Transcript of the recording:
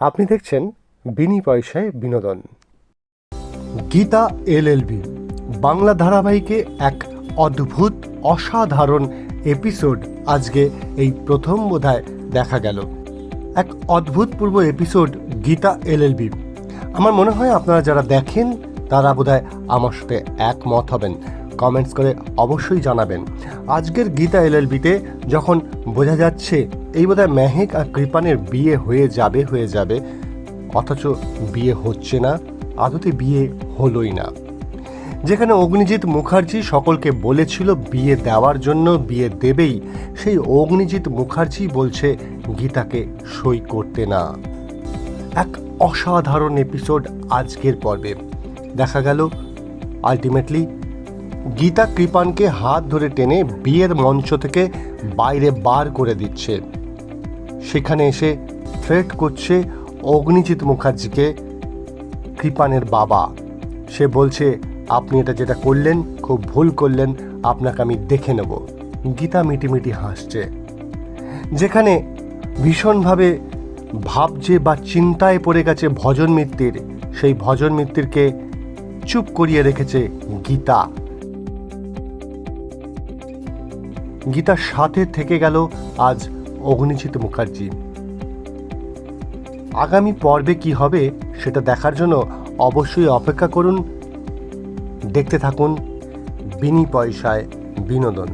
আপনি দেখছেন বিনি পয়সায় বিনোদন। গীতা এলএলবি, বাংলা ধারাবাহিকে এক অদ্ভুত, অসাধারণ এপিসোড আজকে এই প্রথম বোধহয় দেখা গেল। এক অদ্ভুতপূর্ব এপিসোড গীতা এলএলবি। আমার মনে হয় আপনারা যারা দেখেন, তারা বোধহয় আমার সাথে একমত হবেন। কমেন্টস করে অবশ্যই জানাবেন। আজকের গীতা এলএলবিতে যখন বোঝা যাচ্ছে এই বোধহয় মেহেক আর কৃপানের বিয়ে হয়ে যাবে হয়ে যাবে। অথচ বিয়ে হচ্ছে না, আদতে বিয়ে হলোই না। যেখানে অগ্নিজিৎ মুখার্জি সকলকে বলেছিল বিয়ে দেওয়ার জন্য বিয়ে দেবেই, সেই অগ্নিজিৎ মুখার্জি বলছে গীতাকে সই করতে না। এক অসাধারণ এপিসোড আজকের পর্বে। দেখা গেল, আলটিমেটলি গীতা কৃপানকে হাত ধরে টেনে বিয়ের মঞ্চ থেকে বাইরে বার করে দিচ্ছে। সেখানে এসে থ্রেট করছে অগ্নিজিৎ মুখার্জিকে, কৃপানের বাবা। সে বলছে, আপনি এটা যেটা করলেন, খুব ভুল করলেন, আপনাকে আমি দেখে নেব। গীতা মিটিমিটি হাসছে। যেখানে ভীষণভাবে ভাবছে বা চিন্তায় পড়ে গেছে ভজন মিত্তির, সেই ভজন মিত্তিরকে চুপ করিয়ে রেখেছে গীতা। গীতার সাথে থেকে গেল আজ অগ্নিজিৎ মুখার্জি। আগামী পর্বে কি হবে সেটা দেখার জন্য অবশ্যই অপেক্ষা করুন। দেখতে থাকুন বিনি পয়সায় বিনোদন।